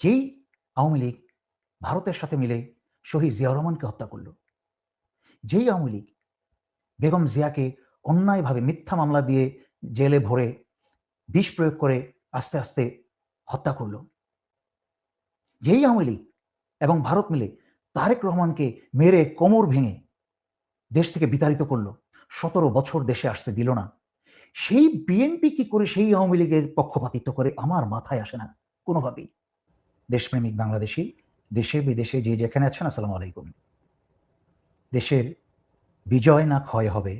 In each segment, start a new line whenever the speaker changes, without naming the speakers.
যেই আওয়ামী লীগ ভারতের সাথে মিলে শহীদ জিয়াউর রহমানকে হত্যা করল, যেই আওয়ামী লীগ বেগম জিয়াকে অন্যায়ভাবে মিথ্যা মামলা দিয়ে জেলে ভরে বিষ প্রয়োগ করে আস্তে আস্তে হত্যা করল, যেই আওয়ামী লীগ এবং ভারত মিলে তারেক রহমানকে মেরে কোমর ভেঙে দেশ থেকে বিতাড়িত করল, সতেরো বছর দেশে আসতে দিল না, সেই বিএনপি কি করে সেই আওয়ামী লীগের পক্ষপাতিত্ব করে আমার মাথায় আসে না কোনোভাবেই। দেশপ্রেমিক বাংলাদেশি, দেশে বিদেশে যে যেখানে আছেন, আসসালামু আলাইকুম। দেশের বিজয় না ক্ষয় হবে,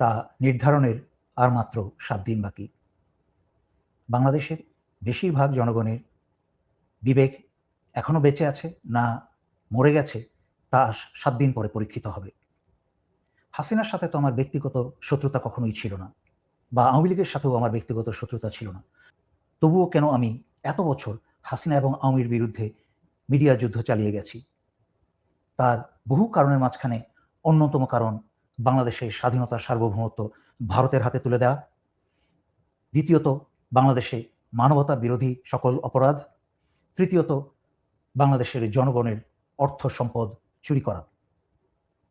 তা নির্ধারণের আর মাত্র সাত দিন বাকি। বাংলাদেশের বেশিরভাগ জনগণের বিবেক এখনও বেঁচে আছে, না মরে গেছে, তা সাত দিন পরে পরীক্ষিত হবে। হাসিনার সাথে তো আমার ব্যক্তিগত শত্রুতা কখনোই ছিল না, বা আওয়ামী লীগের সাথেও আমার ব্যক্তিগত শত্রুতা ছিল না। তবুও কেন আমি এত বছর হাসিনা এবং আওয়ামীর বিরুদ্ধে মিডিয়া যুদ্ধ চালিয়ে গেছি। তার বহু কারণের মাঝখানে অন্যতম কারণ বাংলাদেশের স্বাধীনতার সার্বভৌমত্ব ভারতের হাতে তুলে দেওয়া। দ্বিতীয়ত, বাংলাদেশে মানবতা বিরোধী সকল অপরাধ। তৃতীয়ত, বাংলাদেশের জনগণের অর্থ সম্পদ চুরি করা।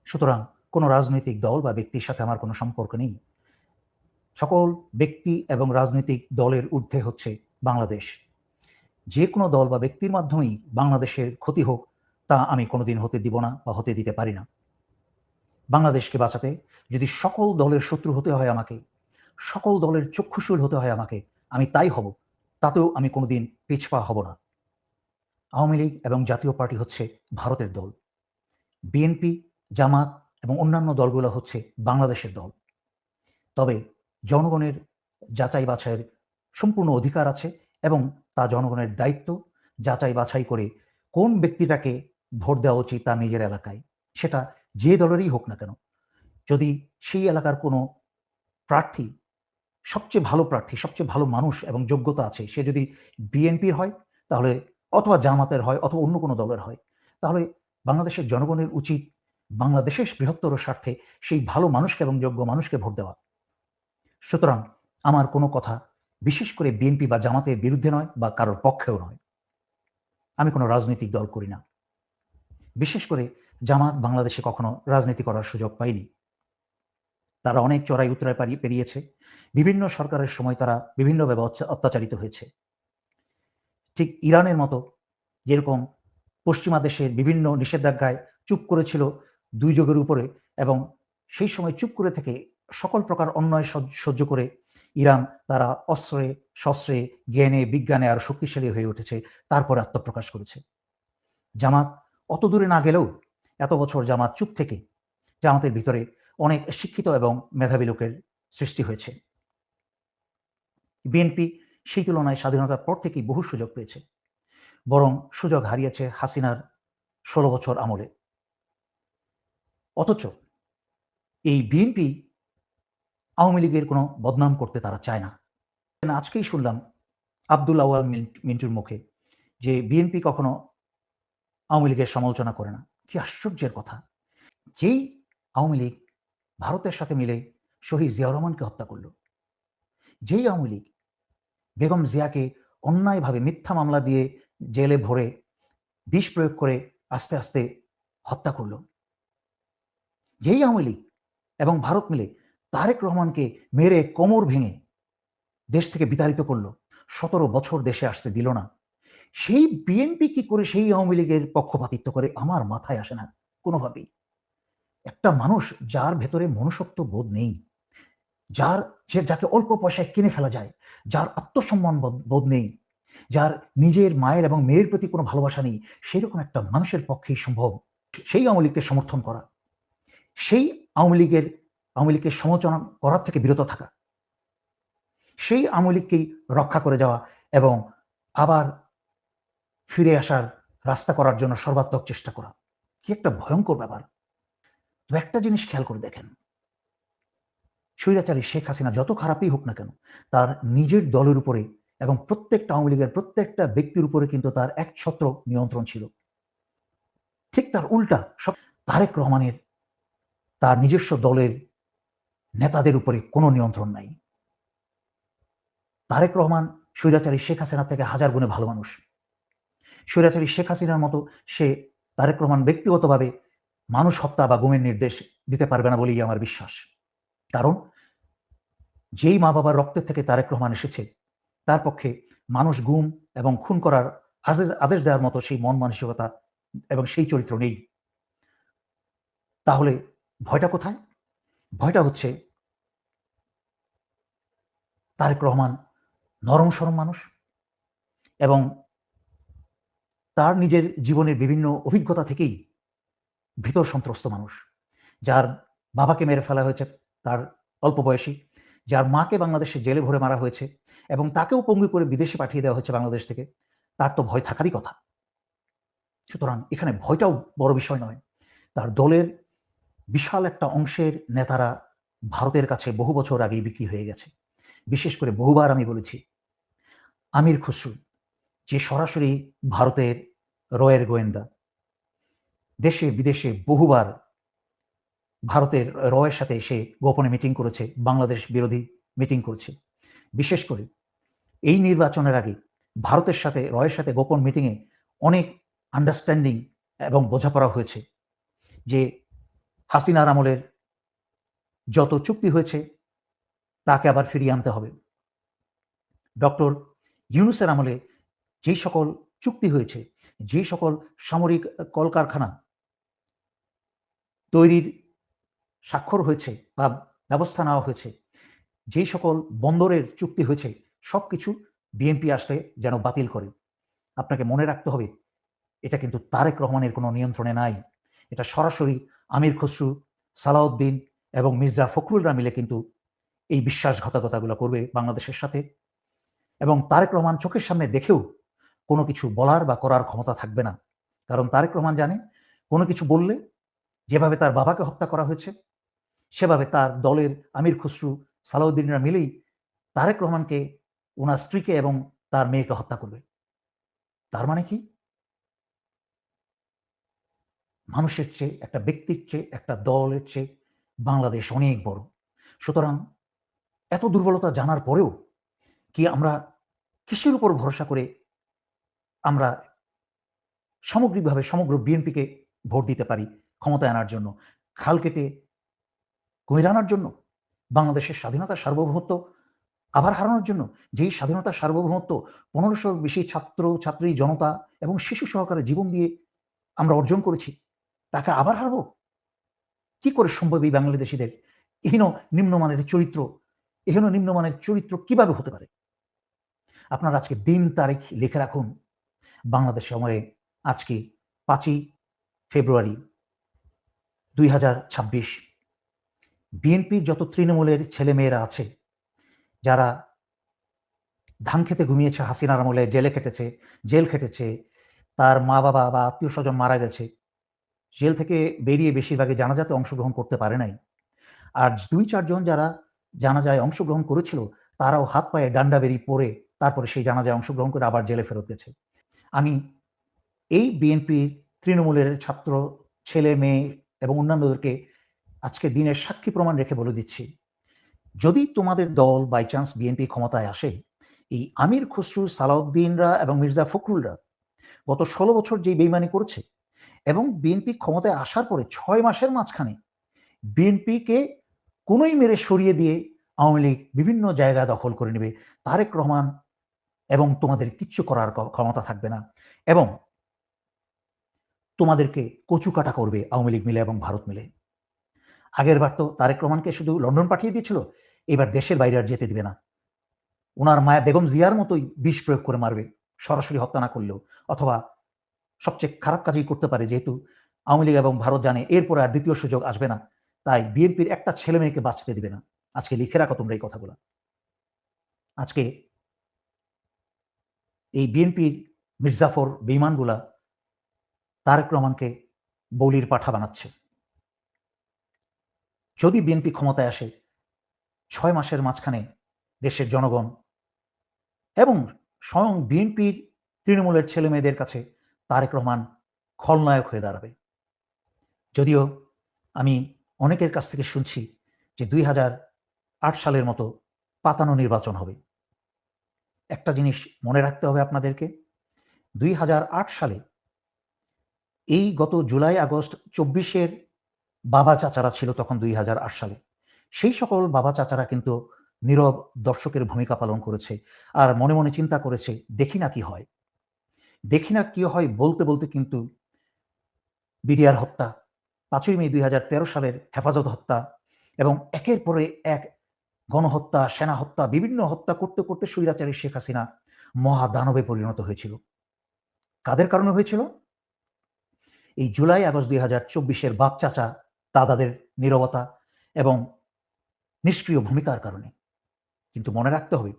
সুতরাং কোনো রাজনৈতিক দল বা ব্যক্তির সাথে আমার কোনো সম্পর্ক নেই। সকল ব্যক্তি এবং রাজনৈতিক দলের ঊর্ধ্বে হচ্ছে বাংলাদেশ। যে কোনো দল বা ব্যক্তির মাধ্যমেই বাংলাদেশের ক্ষতি হোক, তা আমি কোনোদিন হতে দিব না বা হতে দিতে পারি না। বাংলাদেশকে বাঁচাতে যদি সকল দলের শত্রু হতে হয় আমাকে, সকল দলের চক্ষুশূল হতে হয় আমাকে, আমি তাই হব, তাতেও আমি কোনোদিন পিছপা হব না। আওয়ামী লীগ এবং জাতীয় পার্টি হচ্ছে ভারতের দল। বিএনপি, জামাত এবং অন্যান্য দলগুলো হচ্ছে বাংলাদেশের দল। তবে জনগণের যাচাই বাছাইয়ের সম্পূর্ণ অধিকার আছে এবং তা জনগণের দায়িত্ব যাচাই বাছাই করে কোন ব্যক্তিটাকে ভোট দেওয়া উচিত তার নিজের এলাকায়, সেটা যে দলেরই হোক না কেন। যদি সেই এলাকার কোনো প্রার্থী, সবচেয়ে ভালো প্রার্থী, সবচেয়ে ভালো মানুষ এবং যোগ্যতা আছে, সে যদি বিএনপির হয়, তাহলে অথবা জামাতের হয় অথবা অন্য কোনো দলের হয়, তাহলে বাংলাদেশের জনগণের উচিত বাংলাদেশের বৃহত্তর স্বার্থে সেই ভালো মানুষকে এবং যোগ্য মানুষকে ভোট দেওয়া। সুতরাং আমার কোনো কথা বিশেষ করে বিএনপি বা জামাতের বিরুদ্ধে নয় বা কারোর পক্ষেও নয়। আমি কোনো রাজনৈতিক দল করি না। বিশেষ করে জামাত বাংলাদেশে কখনো রাজনীতি করার সুযোগ পায়নি। তারা অনেক চড়াই উত্তরায় পারি, পেরিয়েছে। বিভিন্ন সরকারের সময় তারা বিভিন্নভাবে অত্যাচারিত হয়েছে। ঠিক ইরানের মতো যেরকম পশ্চিমা দেশের বিভিন্ন নিষেধাজ্ঞায় চুপ করেছিল দুই যুগের উপরে এবং সেই সময় চুপ করে থেকে সকল প্রকার অন্যায় সহ্য করে ইরান তারা অস্ত্রে, শস্ত্রে, জ্ঞানে, বিজ্ঞানে আরও শক্তিশালী হয়ে উঠেছে, তারপরে আত্মপ্রকাশ করেছে। জামাত অত দূরে না গেলেও এত বছর জামাত চুপ থেকে জামাতের ভিতরে অনেক শিক্ষিত এবং মেধাবী লোকের সৃষ্টি হয়েছে। বিএনপি সেই তুলনায় স্বাধীনতার পর থেকেই বহু সুযোগ পেয়েছে, বরং সুযোগ হারিয়েছে হাসিনার ষোলো বছর আমলে। অথচ এই বিএনপি আওয়ামী লীগের কোনো বদনাম করতে তারা চায় না। আজকেই শুনলাম আব্দুল আওয়াল মিন্টুর মুখে যে বিএনপি কখনো আওয়ামী লীগের সমালোচনা করে না। কি আশ্চর্যের কথা। যেই আওয়ামী লীগ ভারতের সাথে মিলে শহীদ জিয়া রহমানকে হত্যা করল, যেই আওয়ামী লীগ বেগম জিয়াকে অন্যায়ভাবে মিথ্যা মামলা দিয়ে জেলে ভরে বিষ প্রয়োগ করে আস্তে আস্তে হত্যা করল, যেই আওয়ামী লীগ এবং ভারত মিলে তারেক রহমানকে মেরে কোমর ভেঙে দেশ থেকে বিতাড়িত করল। সতেরো বছর দেশে আসতে দিল না। সেই বিএনপি কি করে সেই আওয়ামী লীগের পক্ষপাতিত্ব করে আমার মাথায় আসে না কোনোভাবেই। একটা মানুষ যার ভেতরে মনুষ্যত্ব বোধ নেই, যার যে যাকে অল্প পয়সায় কিনে ফেলা যায়, যার আত্মসম্মান বোধ নেই, যার নিজের মায়ের এবং মেয়ের প্রতি কোনো ভালোবাসা নেই, সেরকম একটা মানুষের পক্ষেই সম্ভব। সেই আওয়ামী লীগকে সমর্থন করা। সেই আওয়ামী লীগের আওয়ামী লীগকে সমালোচনা করার থেকে বিরত থাকা। সেই আওয়ামী লীগকেই রক্ষা করে যাওয়া এবং আবার ফিরে আসার রাস্তা করার জন্য সর্বাত্মক চেষ্টা করা। কি একটা ভয়ঙ্কর ব্যাপার। তো একটা জিনিস খেয়াল করে দেখেন। স্বৈরাচারী শেখ হাসিনা যত খারাপই হোক না কেন, তার নিজের দলের উপরে এবং প্রত্যেকটা আওয়ামী লীগের প্রত্যেকটা ব্যক্তির উপরে কিন্তু তার এক ছত্র নিয়ন্ত্রণ ছিল। ঠিক তার উল্টা সব তারেক রহমানের, তার নিজস্ব দলের নেতাদের উপরে কোনো নিয়ন্ত্রণ নাই। তারেক রহমান স্বৈরাচারী শেখ হাসিনা থেকে হাজার গুণে ভালো মানুষ। স্বৈরাচারী শেখ হাসিনার মতো সে তারেক রহমান ব্যক্তিগতভাবে মানুষ হত্যা বা গুমের নির্দেশ দিতে পারবে না বলেই আমার বিশ্বাস। কারণ যেই মা বাবার রক্তের থেকে তারেক রহমান এসেছে, তার পক্ষে মানুষ গুম এবং খুন করার আদেশ আদেশ দেওয়ার মতো সেই মন মানসিকতা এবং সেই চরিত্র নেই। তাহলে ভয়টা কোথায়? ভয়টা হচ্ছে তারেক রহমান নরম সরম মানুষ এবং তার নিজের জীবনের বিভিন্ন অভিজ্ঞতা থেকেই ভিতর সন্ত্রস্ত মানুষ। যার বাবাকে মেরে ফেলা হয়েছে তার অল্প বয়সী, যার মাকে বাংলাদেশে জেলে ভরে মারা হয়েছে এবং তাকেও পঙ্গু করে বিদেশে পাঠিয়ে দেওয়া হয়েছে বাংলাদেশ থেকে, তার তো ভয় থাকারই কথা। সুতরাং এখানে ভয়টাও বড় বিষয় নয়। তার দলের বিশাল একটা অংশের নেতারা ভারতের কাছে বহু বছর আগেই বিক্রি হয়ে গেছে। বিশেষ করে বহুবার আমি বলেছি, আমির খুসরু, যে সরাসরি ভারতের রয়ের গোয়েন্দা, দেশে বিদেশে বহুবার ভারতের রয়ের সাথে সে গোপনে মিটিং করেছে, বাংলাদেশ বিরোধী মিটিং করেছে। বিশেষ করে এই নির্বাচনের আগে ভারতের সাথে, রয়ের সাথে গোপন মিটিংয়ে অনেক আন্ডারস্ট্যান্ডিং এবং বোঝাপড়া হয়েছে যে হাসিনার আমলের যত চুক্তি হয়েছে, তাকে আবার ফিরিয়ে আনতে হবে। ডক্টর ইউনুসের আমলে যেই সকল চুক্তি হয়েছে যেই সকল সামরিক কলকারখানা তৈরির স্বাক্ষর হয়েছে বা ব্যবস্থা নেওয়া হয়েছে যেই সকল বন্দরের চুক্তি হয়েছে সব কিছু বিএনপি আসলে যেন বাতিল করে। আপনাকে মনে রাখতে হবে, এটা কিন্তু তারেক রহমানের কোনো নিয়ন্ত্রণে নাই। এটা সরাসরি আমির খসরু, সালাউদ্দিন এবং মির্জা ফখরুলরা মিলে কিন্তু এই বিশ্বাসঘাতকতাগুলো করবে বাংলাদেশের সাথে। এবং তারেক রহমান চোখের সামনে দেখেও কোনো কিছু বলার বা করার ক্ষমতা থাকবে না। কারণ তারেক রহমান জানে, কোনো কিছু বললে যেভাবে তার বাবাকে হত্যা করা হয়েছে, সেভাবে তার দলের আমির খসরু সালাউদ্দিনরা মিলেই তারেক রহমানকে, ওনার স্ত্রীকে এবং তার মেয়েকে হত্যা করবে। তার মানে কি? মানুষের চেয়ে, একটা ব্যক্তির চেয়ে, একটা দলের চেয়ে বাংলাদেশ অনেক বড়। সুতরাং এত দুর্বলতা জানার পরেও কি আমরা কিসের উপর ভরসা করে আমরা সামগ্রিকভাবে সমগ্র বিএনপিকে ভোট দিতে পারি ক্ষমতায় আনার জন্য? খাল কেটে কুমির আনার জন্য? বাংলাদেশের স্বাধীনতার সার্বভৌমত্ব আবার হারানোর জন্য? যেই স্বাধীনতার সার্বভৌমত্ব পনেরোশোর বেশি ছাত্র, ছাত্রী, জনতা এবং শিশু সহকারে জীবন দিয়ে আমরা অর্জন করেছি তাকে আবার হারবো? কি করে সম্ভব এই বাংলাদেশিদের? এহেন নিম্নমানের চরিত্র, এহেন নিম্নমানের চরিত্র কীভাবে হতে পারে? আপনার আজকে দিন তারিখ লিখে রাখুন। বাংলাদেশ সময়ে আজকে পাঁচই ফেব্রুয়ারি দুই হাজার ছাব্বিশ। বিএনপির যত তৃণমূলের ছেলেমেয়েরা আছে, যারা ধান খেতে ঘুমিয়েছে হাসিনার আমলে, জেলে খেটেছে, জেল খেটেছে, তার মা বাবা বা আত্মীয় স্বজন মারা গেছে জেল থেকে বেরিয়ে বেশিরভাগে জানাজাতে অংশগ্রহণ করতে পারে নাই। আর দুই চারজন যারা জানাজায় অংশগ্রহণ করেছিল, তারাও হাত পায়ে ডান্ডা বেরিয়ে পড়ে তারপরে সেই জানাজায় অংশগ্রহণ করে আবার জেলে ফেরত গেছে। আমি এই বিএনপির তৃণমূলের ছাত্র, ছেলে, মেয়ে এবং অন্যান্যদেরকে আজকে দিনের সাক্ষী প্রমাণ রেখে বলে দিচ্ছি, যদি তোমাদের দল বাই চান্স বিএনপি ক্ষমতায় আসে, এই আমির খসরু, সালাউদ্দিনরা এবং মির্জা ফখরুলরা গত ষোলো বছর যেই বেইমানি করেছে এবং বিএনপি ক্ষমতায় আসার পরে ছয় মাসের মাঝখানে বিএনপিকে কোনোই মেরে সরিয়ে দিয়ে আওয়ামী লীগ বিভিন্ন জায়গা দখল করে নেবে। তারেক রহমান এবং তোমাদের কিচ্ছু করার ক্ষমতা থাকবে না এবং তোমাদেরকে কচু কাটা করবে আওয়ামী লীগ মিলে এবং ভারত মিলে। আগের বার তো তারেক রহমানকে শুধু লন্ডন পাঠিয়ে দিয়েছিল, এবার দেশের বাইরে আর যেতে দিবে না। ওনার মায়া বেগম জিয়ার মতোই বিষ প্রয়োগ করে মারবে, সরাসরি হত্যা না করলেও, অথবা সবচেয়ে খারাপ কাজই করতে পারে যেহেতু আওয়ামী লীগ এবং ভারত জানে এরপরে আর দ্বিতীয় সুযোগ আসবে না। তাই বিএনপির একটা ছেলে মেয়েকে বাঁচতে দিবে না। আজকে লিখে রাখো তোমরা এই কথাগুলো। আজকে এই বিএনপির মির্জাফর বিমানগুলা তারেক রহমানকে বৌলির পাঠা বানাচ্ছে। যদি বিএনপি ক্ষমতায় আসে, ছয় মাসের মাঝখানে দেশের জনগণ এবং স্বয়ং বিএনপির তৃণমূলের ছেলে মেয়েদের কাছে তারেক রহমান খলনায়ক হয়ে দাঁড়াবে। যদিও আমি অনেকের কাছ থেকে শুনছি যে দুই হাজার আট সালের মতো পাতানো নির্বাচন হবে। একটা জিনিস মনে রাখতে হবে আপনাদেরকে, দুই হাজার আট সালে এই গত জুলাই, আগস্ট, চব্বিশের বাবা চাচারা ছিল তখন দুই হাজার আট সালে। সেই সকল বাবা চাচারা কিন্তু নীরব দর্শকের ভূমিকা পালন করেছে আর মনে মনে চিন্তা করেছে, দেখি না কি হয়। দেখি না কি হয় বলতে বলতে কিন্তু বিডিআর হত্যা, পাঁচই মে দুই হাজার তেরো সালের হেফাজত হত্যা এবং একের পরে এক গণহত্যা, সেনা হত্যা, বিভিন্ন হত্যা করতে করতে স্বৈরাচারী শেখ হাসিনা মহাদানবে পরিণত হয়েছিল। কাদের কারণে হয়েছিল? এই জুলাই আগস্ট দুই হাজার চব্বিশের বাপ চাচা দাদাদের নিরবতা এবং নিষ্ক্রিয় ভূমিকার কারণে। কিন্তু মনে রাখতে হবে,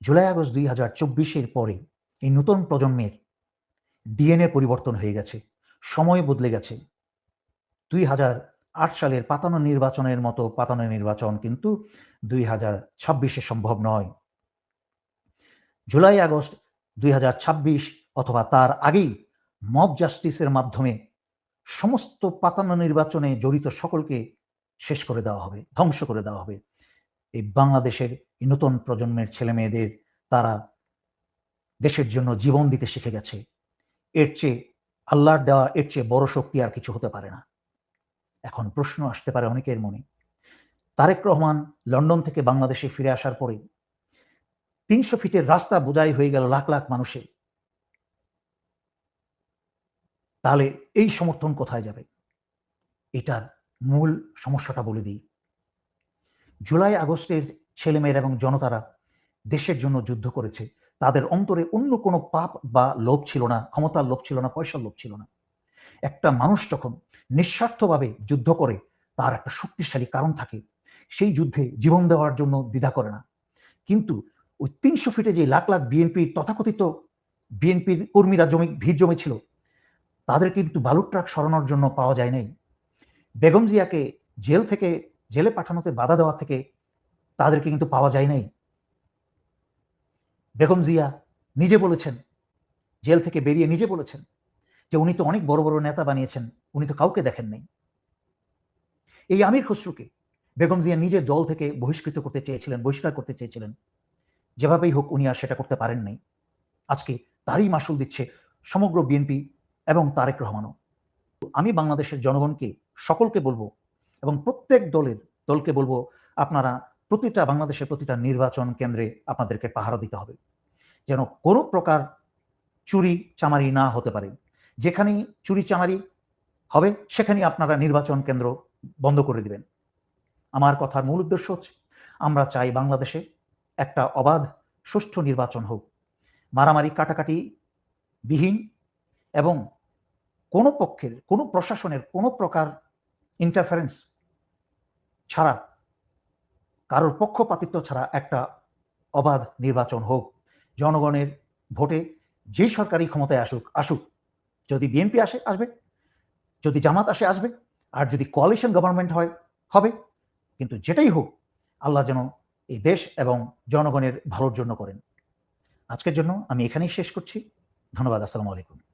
জুলাই আগস্ট দুই হাজার চব্বিশের পরে এই নতুন প্রজন্মের ডিএনএ পরিবর্তন হয়ে গেছে, সময় বদলে গেছে। দুই হাজার আট সালের পাতানো নির্বাচনের মতো পাতানো নির্বাচন কিন্তু দুই হাজার ছাব্বিশে সম্ভব নয়। জুলাই, আগস্ট দুই হাজার ছাব্বিশ অথবা তার আগেই মব জাস্টিসের মাধ্যমে সমস্ত পাতানো নির্বাচনে জড়িত সকলকে শেষ করে দেওয়া হবে, ধ্বংস করে দেওয়া হবে। এই বাংলাদেশের নতুন প্রজন্মের ছেলে মেয়েদের তারা দেশের জন্য জীবন দিতে শিখে গেছে। এর চেয়ে আল্লাহর দেওয়া এর চেয়ে বড় শক্তি আর কিছু হতে পারে না। এখন প্রশ্ন আসতে পারে অনেকের মনে। তারেক রহমান লন্ডন থেকে বাংলাদেশে ফিরে আসার পরে তিনশো ফিটের রাস্তা বোঝাই হয়ে গেল লাখ লাখ মানুষের। তাহলে এই সমর্থন কোথায় যাবে? এটার মূল সমস্যাটা বলে দিই। জুলাই আগস্টের ছেলেমেয়েরা এবং জনতারা দেশের জন্য যুদ্ধ করেছে। তাদের অন্তরে অন্য কোনো পাপ বা লোভ ছিল না, ক্ষমতার লোভ ছিল না, পয়সার লোভ ছিল না। একটা মানুষ যখন নিঃস্বার্থভাবে যুদ্ধ করে, তার একটা শক্তিশালী কারণ থাকে। সেই যুদ্ধে জীবন দেওয়ার জন্য দ্বিধা করে না। কিন্তু ওই তিনশো ফিটে যে লাখ লাখ বিএনপির তথাকথিত বিএনপির কর্মীরা জমি, ভিড় জমেছিল, তাদের কিন্তু বালুর ট্রাক সরানোর জন্য পাওয়া যায় নাই। বেগম জিয়াকে জেল থেকে, জেলে পাঠানোতে বাধা দেওয়া থেকে তাদেরকে কিন্তু পাওয়া যায় নাই। বেগম জিয়া নিজে বলেছেন, জেল থেকে বেরিয়ে নিজে বলেছেন যে উনি তো অনেক বড় বড় নেতা বানিয়েছেন, উনি তো কাউকে দেখেন নাই। এই আমির খসরুকে বেগম জিয়া নিজে দল থেকে বহিষ্কৃত করতে চেয়েছিলেন, বহিষ্কার করতে চেয়েছিলেন। যেভাবেই হোক উনি আর সেটা করতে পারেন নাই। আজকে তারই মাসুল দিচ্ছে সমগ্র বিএনপি এবং তারেক রহমানও। আমি বাংলাদেশের জনগণকে সকলকে বলব এবং প্রত্যেক দলের দলকে বলব, আপনারা প্রতিটা বাংলাদেশের প্রতিটা নির্বাচন কেন্দ্রে আপনাদেরকে পাহারা দিতে হবে। যেন কোনো প্রকার চুরি চামারি না হতে পারে। যেখানেই চুরি চামারি হবে, সেখানেই আপনারা নির্বাচন কেন্দ্র বন্ধ করে দিবেন। আমার কথার মূল উদ্দেশ্য হচ্ছে, আমরা চাই বাংলাদেশে একটা অবাধ, সুষ্ঠু নির্বাচন হোক। মারামারি, কাটাকাটি বিহীন এবং কোনো পক্ষের, কোনো প্রশাসনের কোনো প্রকার ইন্টারফারেন্স ছাড়া, কারোর পক্ষপাতিত্ব ছাড়া একটা অবাধ নির্বাচন হোক। জনগণের ভোটে যেই সরকারি ক্ষমতায় আসুক আসুক, যদি বিএনপি আসে, আসবে, যদি জামাত আসে, আসবে, আর যদি কোয়ালিশন গভর্নমেন্ট হয়, হবে, কিন্তু যেটাই হোক, আল্লাহ যেন এই দেশ এবং জনগণের ভালোর জন্য করেন। আজকের জন্য আমি এখানেই শেষ করছি। ধন্যবাদ, আসসালামু আলাইকুম।